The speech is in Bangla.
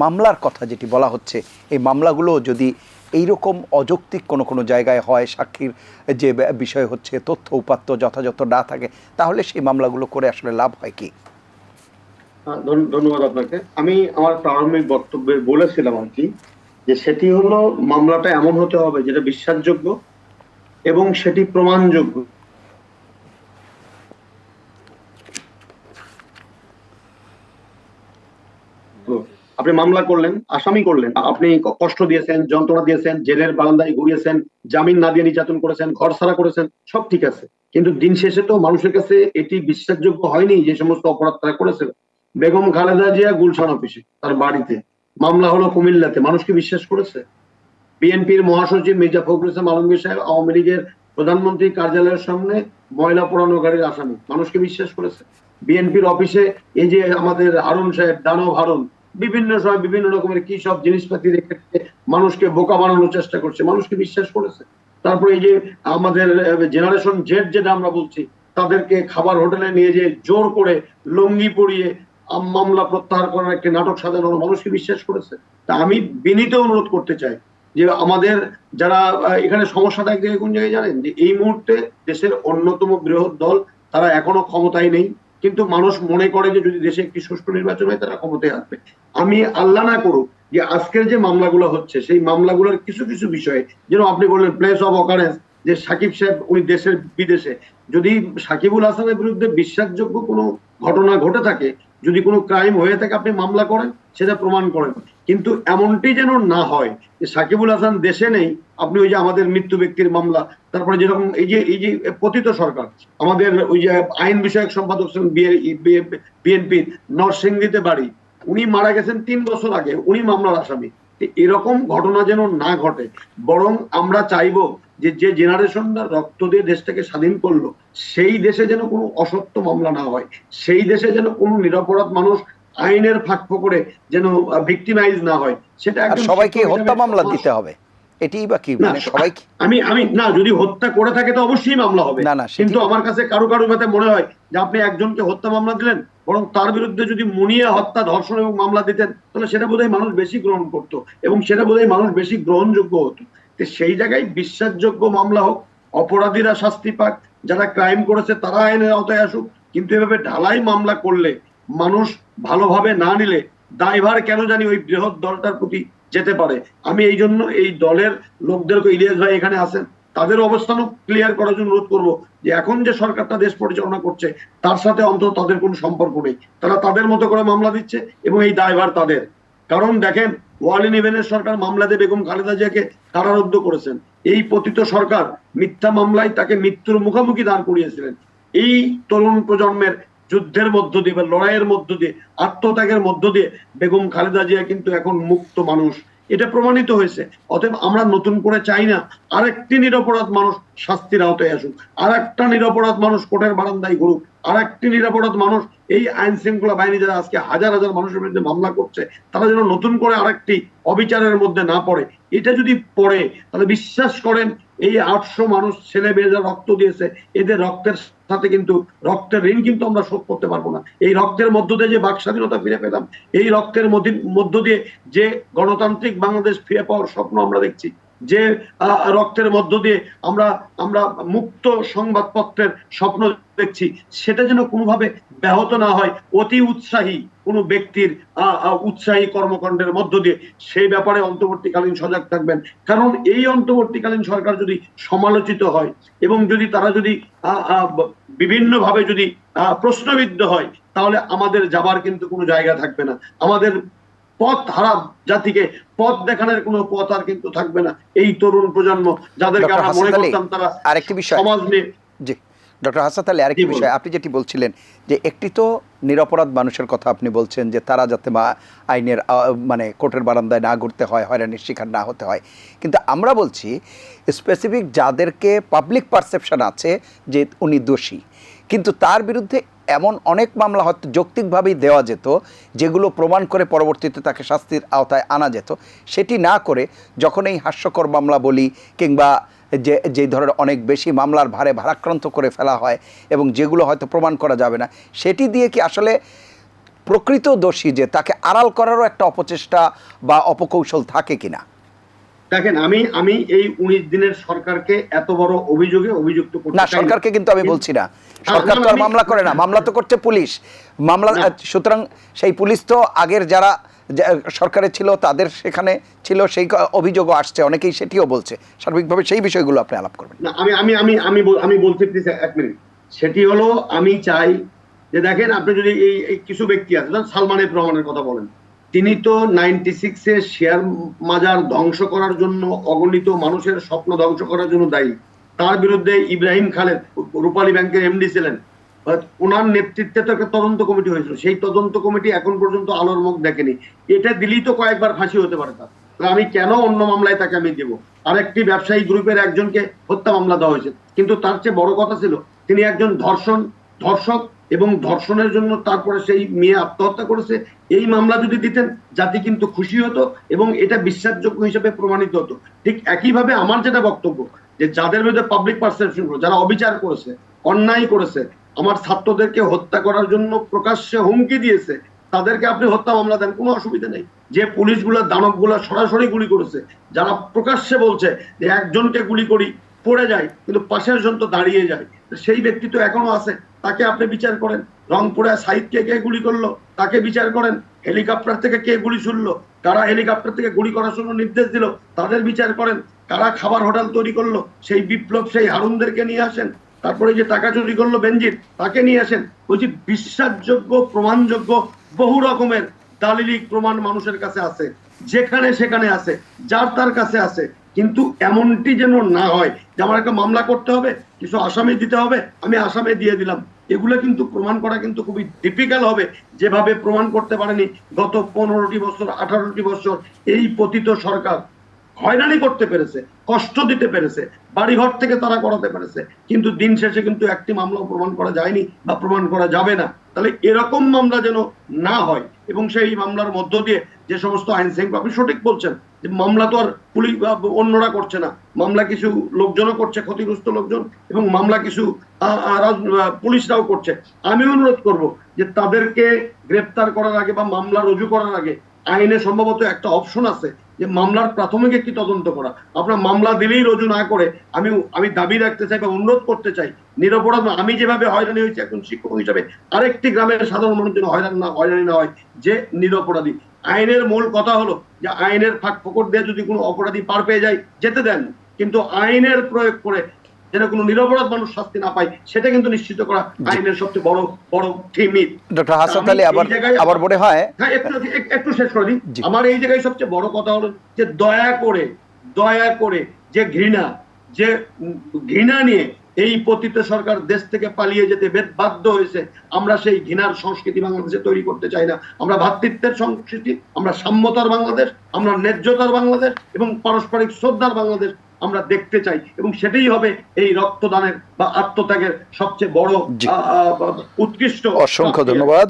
মামলার কথা যেটি বলা হচ্ছে, এই মামলাগুলো যদি এইরকম অযৌক্তিক কোনো কোনো জায়গায় হয়, সাক্ষীর যে বিষয় হচ্ছে, তথ্য উপাত্ত যথাযথ না থাকে, তাহলে সেই মামলাগুলো করে আসলে লাভ হয় কি? ধন্য- ধন্যবাদ আপনাকে। আমি আমার প্রারম্ভিক বক্তব্যে বলেছিলাম আর কি, যে সেটি হলো মামলাটা এমন হতে হবে যেটা বিশ্বাসযোগ্য এবং সেটি প্রমাণযোগ্য। আপনি মামলা করলেন, আসামি করলেন, আপনি কষ্ট দিয়েছেন, যন্ত্রণা দিয়েছেন, জেলের বারান্দায় ঘুরিয়েছেন, জামিন না দিয়ে নির্যাতন করেছেন, ঘর ছাড়া করেছেন, সব ঠিক আছে। কিন্তু দিন শেষে তো মানুষের কাছে এটি বিশ্বাসযোগ্য হয়নি যে সমস্ত অপরাধ তারা করেছিল। বেগম খালেদা জিয়া গুলশান অফিসে, তার বাড়িতে। মামলা হলো কুমিল্লাতে। মানুষকে বিশ্বাস করেছে? বিএনপির মহাসচিব মির্জা ফখরুল ইসলাম আলমগীর সাহেব আওয়ামী লীগের প্রধানমন্ত্রী কার্যালয়ের সামনে ময়লা পোড়ানো গাড়ির আসামি। মানুষকে বিশ্বাস করেছে? বিএনপির অফিসে এই যে আমাদের হারুন সাহেব, দানব হারুন বিভিন্ন সময় বিভিন্ন রকমের কি সব জিনিসপাতি রেখে মানুষকে বোকা বানানোর চেষ্টা করছে মানুষকে বিশ্বাস করেছে। তারপরে এই যে আমাদের জেনারেশন জেড যেটা আমরা বলছি তাদেরকে খাবার হোটেলে নিয়ে যে জোর করে লঙ্গি পরিয়ে মামলা প্রত্যাহার করার একটি নাটক সাজানো হলো, মানুষকে বিশ্বাস করেছে। তা আমি বিনীত অনুরোধ করতে চাই যে আমাদের যারা এখানে সমস্যা জায়গায় কোন জায়গায় জানেন? যে এই মুহূর্তে দেশের অন্যতম বৃহৎ দল তারা এখনও ক্ষমতায় নেই। কিন্তু মানুষ মনে করে যে যদি দেশে একটি সুষ্ঠু নির্বাচন হয়, তারা ক্ষমতায় আসবে। আমি আল্লাহ না করুক যে আজকের যে মামলাগুলো হচ্ছে, সেই মামলাগুলোর কিছু কিছু বিষয়ে যেন আপনি বললেন প্লেস অফ অকারেন্স যে সাকিব সাহেব উনি দেশের বিদেশে, যদি সাকিবুল হাসানের বিরুদ্ধে বিশ্বাসযোগ্য কোনো ঘটনা ঘটে থাকে যদি কোনো ক্রাইম হয়ে থাকে, আপনি মামলা করেন, সেটা প্রমাণ করেন। কিন্তু এমনটি যেন না হয় যে সাকিবুল হাসান দেশে নেই, আপনি ওই যে আমাদের মৃত্যু ব্যক্তির মামলা, তারপরে যেরকম এই যে এই যে পতিত সরকার, আমাদের ওই যে আইন বিষয়ক সম্পাদক বিএনপির নরসিংদীতে বাড়ি, উনি মারা গেছেন তিন বছর আগে, উনি মামলার আসামি। এরকম ঘটনা যেন না ঘটে, বরং আমরা চাইব যে যে জেনারেশনটা রক্ত দিয়ে দেশটাকে স্বাধীন করল সেই দেশে যেন কোনো অসত্য মামলা না হয় সেই দেশে যেন কোনো নিরপরাধ মানুষ আইনের ফাঁক করে যেন ভিক্টিমাইজ না হয় সেটা একদম সবাইকে হত্যা মামলা দিতে হবে। এটিই বা কি মানে সবাইকে আমি আমি না যদি হত্যা করে থাকে তো অবশ্যই মামলা হবে। না, না, কিন্তু আমার কাছে কারও কারও মতে মনে হয় যে আপনি একজনকে হত্যা মামলা দিলেন বরং তার বিরুদ্ধে যদি মুনিয়া হত্যা ধর্ষণ এবং মামলা দিতেন তাহলে সেটা বোধহয় মানুষ বেশি গ্রহণ করতো এবং সেটা বোধহয় মানুষ বেশি গ্রহণযোগ্য হতো। সেই জায়গায় বিশ্বাসযোগ্য মামলা হোক, অপরাধীরা শাস্তি পাক, যারা ক্রাইম করেছে তারা আইনের আওতায় আসুক। কিন্তু এভাবে ঢালাই মামলা করলে, মানুষ ভালোভাবে না নিলে, দায়ভার কেন জানি ওই বৃহৎ দলটার প্রতি যেতে পারে। আমি এই জন্য এই দলের লোকদেরকে, ইলিয়াস ভাই এখানে আসেন তাদের অবস্থানও ক্লিয়ার করার জন্য অনুরোধ করব যে এখন যে সরকারটা দেশ পরিচালনা করছে, তার সাথে অন্তত তাদের কোনো সম্পর্ক নেই। তারা তাদের মতো করে মামলা দিচ্ছে এবং এই দায়ভার তাদের। কারণ দেখেন ওয়ালিন ইভেনের সরকার মামলাতে বেগম খালেদা জিয়াকে কারারুদ্ধ করেছেন। এই পতিত সরকার মিথ্যা মামলায় তাকে মৃত্যুর মুখোমুখি দান করিয়েছিলেন। এই তরুণ প্রজন্মের যুদ্ধের মধ্য দিয়ে বা লড়াইয়ের মধ্য দিয়ে, আত্মত্যাগের মধ্য দিয়ে বেগম খালেদা জিয়া কিন্তু এখন মুক্ত মানুষ। এটা প্রমাণিত হয়েছে। অতএব আমরা নতুন করে চাই না, আরেকটি নিরপরাধ মানুষ শাস্তির আওতায় আসুক আর একটা নিরপরাধ মানুষ কোর্টের বারান্দায় ঘুরুক আর একটি নিরাপরাধ মানুষ এই আইন শৃঙ্খলা বাহিনী যারা আজকে হাজার হাজার মানুষের বিরুদ্ধে মামলা করছে, তারা যেন নতুন করে আরেকটি অবিচারের মধ্যে না পড়ে। এটা যদি পড়ে, তাহলে বিশ্বাস করেন এই আটশো মানুষ ছেলে মেয়ে যারা রক্ত দিয়েছে, এদের রক্তের সাথে কিন্তু, রক্তের ঋণ কিন্তু আমরা শোধ করতে পারব না। এই রক্তের মধ্য দিয়ে যে বাক স্বাধীনতা ফিরে পেলাম, এই রক্তের মধ্য দিয়ে যে গণতান্ত্রিক বাংলাদেশ ফিরে পাওয়ার স্বপ্ন আমরা দেখছি। যে রক্তের মধ্য দিয়ে আমরা আমরা মুক্ত সংবাদপত্রের স্বপ্ন দেখছি, সেটা যেন কোনোভাবে ব্যাহত না হয়, অতি উৎসাহী কোনো ব্যক্তির উৎসাহী কর্মকাণ্ডের মধ্য দিয়ে, সেই ব্যাপারে অন্তর্বর্তীকালীন সজাগ থাকবেন। কারণ এই অন্তর্বর্তীকালীন সরকার যদি সমালোচিত হয় এবং যদি তারা যদি বিভিন্নভাবে যদি প্রশ্নবিদ্ধ হয়, তাহলে আমাদের যাবার কিন্তু কোনো জায়গা থাকবে না। আমাদের পথ হারা জাতিকে পথ দেখানোর কোনো পথ আর কিন্তু থাকবে না। এই তরুণ প্রজন্ম যাদেরকে আমরা মনে করতাম তারা আরেকটি বিষয়। সমাজ নিয়ে জি ডক্টর হাসাত আলী আরেকটি বিষয়। আপনি যেটি বলছিলেন যে একটি তো নিরপরাধ মানুষের কথা আপনি বলছেন যে তারা যাতে বা আইনের মানে কোর্টের বারান্দায় না ঘুরতে হয় হয়রানির শিকার না হতে হয়। কিন্তু আমরা বলছি স্পেসিফিক যাদেরকে পাবলিক পারসেপশন আছে যে উনি দোষী। কিন্তু তার বিরুদ্ধে এমন অনেক মামলা হয়তো যৌক্তিকভাবেই দেওয়া যেত, যেগুলো প্রমাণ করে পরবর্তীতে তাকে শাস্তির আওতায় আনা যেত। সেটি না করে যখন এই হাস্যকর মামলা বলি কিংবা যে যেই ধরনের অনেক বেশি মামলার ভারে ভারাক্রান্ত করে ফেলা হয় এবং যেগুলো হয়তো প্রমাণ করা যাবে না, সেটি দিয়ে কি আসলে প্রকৃত দোষী যে তাকে আড়াল করারও একটা অপচেষ্টা বা অপকৌশল থাকে কিনা? দেখেন আমি আমি এই উনিশ দিনের সরকারকে এত বড় অভিযোগে অভিযুক্ত না সরকারকে কিন্তু আমি বলছি না। সরকার তো আর মামলা করে না মামলা তো করছে পুলিশ। মামলা সুতরাং সেই পুলিশ তো আগের যারা সরকারে ছিল তাদের সেখানে ছিল সেই অভিযোগও আসছে অনেকেই সেটিও বলছে। সার্বিকভাবে সেই বিষয়গুলো আপনি আলাপ করবেন। না আমি আমি আমি আমি আমি বলতে প্লিজ এক মিনিট। সেটি হলো আমি চাই যে দেখেন আপনি যদি এই কিছু ব্যক্তি আছে সালমান রহমানের কথা বলেন। তিনি তো নাইনটি সিক্সে শেয়ার মাজার ধ্বংস করার জন্য অগণিত মানুষের স্বপ্ন ধ্বংস করার জন্য দায়ী। তার বিরুদ্ধে ইব্রাহিম খালেদ, রূপালী ব্যাংকের এমডি ছিলেন। ওনার নেতৃত্বে তো একটা তদন্ত কমিটি হয়েছিল। সেই তদন্ত কমিটি এখন পর্যন্ত আলোর মুখ দেখেনি। এটা দিলেই তো কয়েকবার ফাঁসি হতে পারে তার। আমি কেন অন্য মামলায় তাকে আমি দেবো? আরেকটি ব্যবসায়ী গ্রুপের একজনকে হত্যা মামলা দেওয়া হয়েছে। কিন্তু তার চেয়ে বড় কথা ছিল, তিনি একজন ধর্ষণ, ধর্ষক এবং ধর্ষণের জন্য তারপরে সেই মেয়ে আত্মহত্যা করেছে, এই মামলা যদি দিতেন, জাতি কিন্তু খুশি হতো এবং এটা বিশ্বাসযোগ্য হিসেবে প্রমাণিত হতো। ঠিক একইভাবে আমার যেটা বক্তব্য, যে যাদের বিরুদ্ধে পাবলিক পারসেপশন যারা অবিচার করেছে, অন্যায় করেছে, আমার ছাত্রদেরকে হত্যা করার জন্য প্রকাশ্যে হুমকি দিয়েছে, তাদেরকে আপনি হত্যা মামলা দেন, কোনো অসুবিধা নেই। যে পুলিশগুলো, দানবগুলো সরাসরি গুলি করেছে, যারা প্রকাশ্যে বলছে যে একজনকে গুলি করি পড়ে যায়, কিন্তু পাশের জন তো দাঁড়িয়ে যায়। সেই ব্যক্তি তো এখনও আছে, তাকে আপনি বিচার করেন। রংপুরে সাইদকে কে গুলি করল, তাকে বিচার করেন। হেলিকপ্টার থেকে কে গুলি ছুড়লো, কারা হেলিকপ্টার থেকে গুলি করার জন্য নির্দেশ দিল, তাদের বিচার করেন। কারা খাবার হোটেল তৈরি করল, সেই বিপ্লব, সেই হারুনদেরকে নিয়ে আসেন। তারপরে যে টাকা চুরি করল বেঞ্জির তাকে নিয়ে আসেন। বলছি, বিশ্বাসযোগ্য, প্রমাণযোগ্য, বহু রকমের দালিলিক প্রমাণ মানুষের কাছে আছে। যেখানে সেখানে আছে, যার তার কাছে আছে। কিন্তু এমনটি যেন না হয় যে আমার একটা মামলা করতে হবে, কিছু আসামি দিতে হবে, আমি আসামে দিয়ে দিলাম। এগুলো কিন্তু প্রমাণ করা কিন্তু খুবই ডিফিকাল্ট হবে, যেভাবে প্রমাণ করতে পারেনি গত পনেরোটি বছর, আঠারোটি বছর এই পতিত সরকার। হয়রানি করতে পেরেছে, কষ্ট দিতে পেরেছে, বাড়িঘর থেকে তারা করাতে পেরেছে। কিন্তু দিন শেষে কিন্তু একটি মামলা প্রমাণ করা যায়নি বা প্রমাণ করা যাবে না। তাহলে এরকম মামলা যেন না হয় এবং সেই মামলার মধ্য দিয়ে যে সমস্ত আইন শৃঙ্খলা আপনি সঠিক বলছেন যে মামলা তো আর পুলিশ বা অন্যরা করছে না। মামলা কিছু লোকজনও করছে, ক্ষতিগ্রস্ত লোকজন, এবং মামলা কিছু পুলিশরাও করছে। আমি অনুরোধ করব যে তাদেরকে গ্রেপ্তার করার আগে বা মামলা রুজু করার আগে আইনে সম্ভবত একটা অপশন আছে যে মামলার প্রাথমিক একটি তদন্ত করা। আপনার মামলা দিলেই রজু না করে আমি আমি দাবি রাখতে চাই বা অনুরোধ করতে চাই, নিরপরাধ আমি যেভাবে হয়রানি হয়েছি একজন শিক্ষক হিসাবে, আরেকটি গ্রামের সাধারণ মানুষ যেন হয়রান না, হয়রানি না হয় যে নিরপরাধী। আইনের মূল কথা হলো যে আইনের ফাঁক ফোকর দিয়ে যদি কোনো অপরাধী পার পেয়ে যায়, যেতে দেন। কিন্তু আইনের প্রয়োগ করে যেন কোনো নিরপরাধ মানুষ শাস্তি না পায় সেটা কিন্তু নিশ্চিত করা আইনের সবচেয়ে বড় বড় থিমিত ডক্টর হাসান আলী আবার আবার মনে হয় হ্যাঁ একটু একটু শেষ করে দিই। আমার এই জায়গায় সবচেয়ে বড় কথা হলো যে দয়া করে দয়া করে যে ঘৃণা যে ঘৃণা নিয়ে এই পতিত সরকার দেশ থেকে পালিয়ে যেতে বেদ- বাধ্য হয়েছে আমরা সেই ঘৃণার সংস্কৃতি বাংলাদেশে তৈরি করতে চাই না। আমরা ভ্রাতৃত্বের সংস্কৃতি আমরা সাম্যতার বাংলাদেশ আমরা ন্যায্যতার বাংলাদেশ এবং পারস্পরিক শ্রদ্ধার বাংলাদেশ আমরা দেখতে চাই। এবং সেটাই হবে এই রক্তদানের বা আত্মত্যাগের সবচেয়ে বড় উৎকৃষ্ট অসংখ্য ধন্যবাদ।